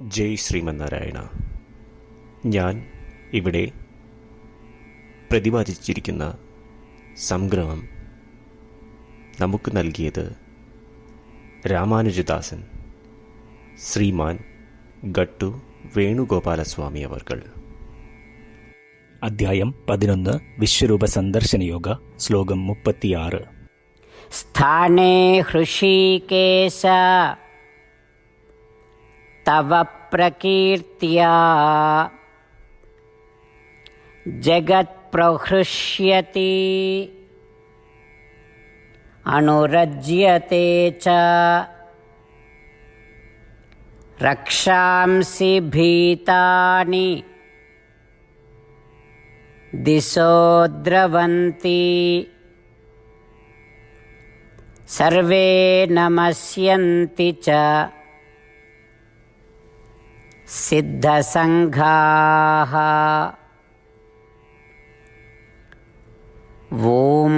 ജയ് ശ്രീമന്നാരായണ. ഞാൻ ഇവിടെ പ്രതിപാദിച്ചിരിക്കുന്ന സംഗ്രഹം നമുക്ക് നൽകിയത് രാമാനുജദാസൻ ശ്രീമാൻ ഗട്ടു വേണുഗോപാലസ്വാമി അവർകൾ. അധ്യായം പതിനൊന്ന് വിശ്വരൂപ സന്ദർശനയോഗ ശ്ലോകം മുപ്പത്തിയാറ്. സ്ഥാനേ ഹൃഷീകേശ. तव प्रकीर्त्या। जगत्प्रहृष्यति। अनुरज्यते च। रक्षांसि भीतानि। दिशो द्रवन्ति। सर्वे नमस्यन्ति च सिद्धसङ्घाः ॐ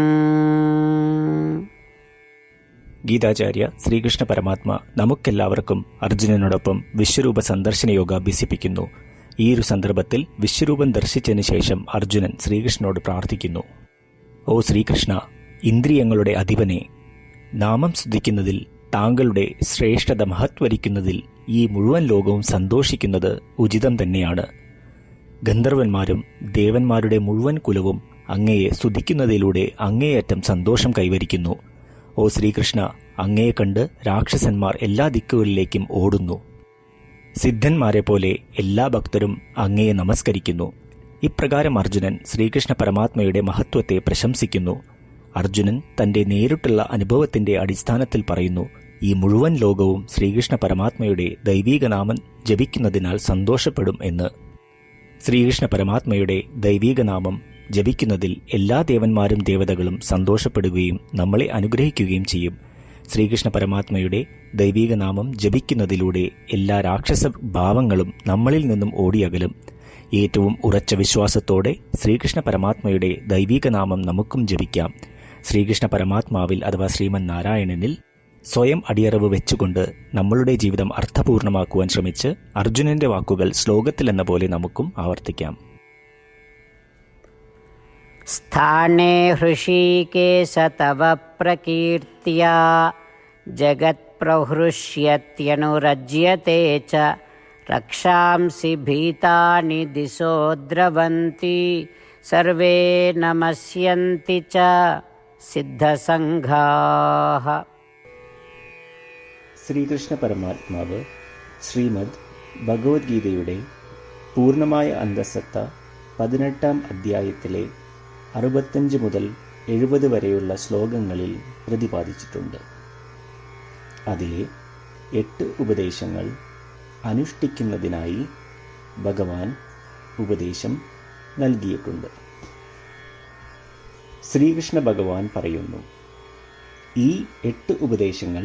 ഗീതാചാര്യ ശ്രീകൃഷ്ണ പരമാത്മ നമുക്കെല്ലാവർക്കും അർജുനനോടൊപ്പം വിശ്വരൂപ സന്ദർശന യോഗ അഭ്യസിപ്പിക്കുന്നു ഈ ഒരു സന്ദർഭത്തിൽ വിശ്വരൂപം ദർശിച്ചതിന് ശേഷം അർജുനൻ ശ്രീകൃഷ്ണനോട് പ്രാർത്ഥിക്കുന്നു ഓ ശ്രീകൃഷ്ണ ഇന്ദ്രിയങ്ങളുടെ അധിപനെ നാമം സ്തുതിക്കുന്നതിൽ താങ്കളുടെ ശ്രേഷ്ഠത മഹത്വരിക്കുന്നതിൽ ഈ മുഴുവൻ ലോകവും സന്തോഷിക്കുന്നത് ഉചിതം തന്നെയാണ്. ഗന്ധർവന്മാരും ദേവന്മാരുടെ മുഴുവൻ കുലവും അങ്ങയെ സ്തുതിക്കുന്നതിലൂടെ അങ്ങേയറ്റം സന്തോഷം കൈവരിക്കുന്നു. ഓ ശ്രീകൃഷ്ണ അങ്ങയെ കണ്ട് രാക്ഷസന്മാർ എല്ലാ ദിക്കുകളിലേക്കും ഓടുന്നു. സിദ്ധന്മാരെ പോലെ എല്ലാ ഭക്തരും അങ്ങയെ നമസ്കരിക്കുന്നു. ഇപ്രകാരം അർജുനൻ ശ്രീകൃഷ്ണ പരമാത്മയുടെ മഹത്വത്തെ പ്രശംസിക്കുന്നു. അർജുനൻ തന്റെ നേരിട്ടുള്ള അനുഭവത്തിന്റെ അടിസ്ഥാനത്തിൽ പറയുന്നു ഈ മുഴുവൻ ലോകവും ശ്രീകൃഷ്ണ പരമാത്മയുടെ ദൈവീക നാമം ജപിക്കുന്നതിനാൽ സന്തോഷപ്പെടും എന്ന്. ശ്രീകൃഷ്ണ പരമാത്മയുടെ ദൈവീക നാമം ജപിക്കുന്നതിൽ എല്ലാ ദേവന്മാരും ദേവതകളും സന്തോഷപ്പെടുകയും നമ്മളെ അനുഗ്രഹിക്കുകയും ചെയ്യും. ശ്രീകൃഷ്ണ പരമാത്മയുടെ ദൈവീക നാമം ജപിക്കുന്നതിലൂടെ എല്ലാ രാക്ഷസ ഭാവങ്ങളും നമ്മളിൽ നിന്നും ഓടിയകലും. ഏറ്റവും ഉറച്ച വിശ്വാസത്തോടെ ശ്രീകൃഷ്ണ പരമാത്മയുടെ ദൈവീക നാമം നമുക്കും ജപിക്കാം. ശ്രീകൃഷ്ണ പരമാത്മാവിൽ അഥവാ ശ്രീമൻ നാരായണനിൽ സ്വയം അടിയറവ് വെച്ചുകൊണ്ട് നമ്മളുടെ ജീവിതം അർത്ഥപൂർണമാക്കുവാൻ ശ്രമിച്ച് അർജുനന്റെ വാക്കുകൾ ശ്ലോകത്തിലെന്ന പോലെ നമുക്കും ആവർത്തിക്കാം स्थाने हृषीकेश तव प्रकीर्त्या जगत्प्रहृष्यत्यनुरज्यते च रक्षांसि भीतानि दिशो द्रवन्ति सर्वे नमस्यन्ति च सिद्धसङ्घाः ശ്രീകൃഷ്ണ പരമാത്മാവ് ശ്രീമദ് ഭഗവത്ഗീതയുടെ പൂർണമായ അന്തസത്ത പതിനെട്ടാം അധ്യായത്തിലെ അറുപത്തഞ്ച് മുതൽ എഴുപത് വരെയുള്ള ശ്ലോകങ്ങളിൽ പ്രതിപാദിച്ചിട്ടുണ്ട്. അതിലെ എട്ട് ഉപദേശങ്ങൾ അനുഷ്ഠിക്കുന്നതിനായി ഭഗവാൻ ഉപദേശം നൽകിയിട്ടുണ്ട്. ശ്രീകൃഷ്ണ ഭഗവാൻ പറയുന്നു ഈ എട്ട് ഉപദേശങ്ങൾ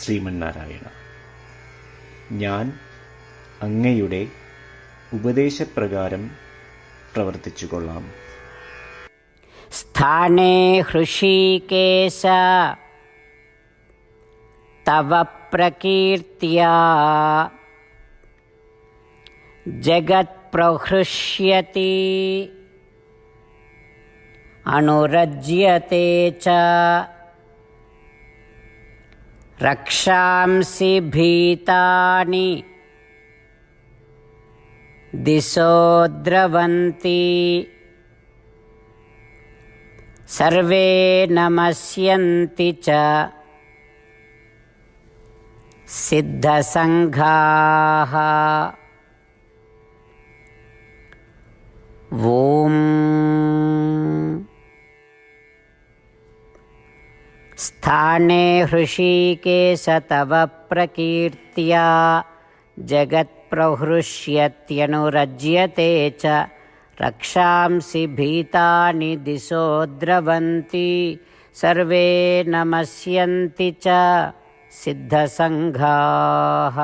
ശ്രീമന്നാരായണ. ഞാൻ അങ്ങയുടെ ഉപദേശപ്രകാരം പ്രവർത്തിച്ചു കൊള്ളാം സ്ഥാനേ ഹൃഷികേശ തവ പ്രകീർത്തിയ ജഗത് പ്രഹൃഷ്യത്തി അണുരജ്യത്തെ ചാ. रक्षांसि भीतानि। दिशो द्रवन्ति। सर्वे नमस्यन्ति च। सिद्धसङ्घाः। ॐ स्थाने हृषीकेश तव प्रकीर्त्या जगत् प्रहृष्यत्यनुरज्यते च रक्षांसि भीतानि दिशो द्रवन्ति सर्वे नमस्यन्ति च सिद्धसङ्घाः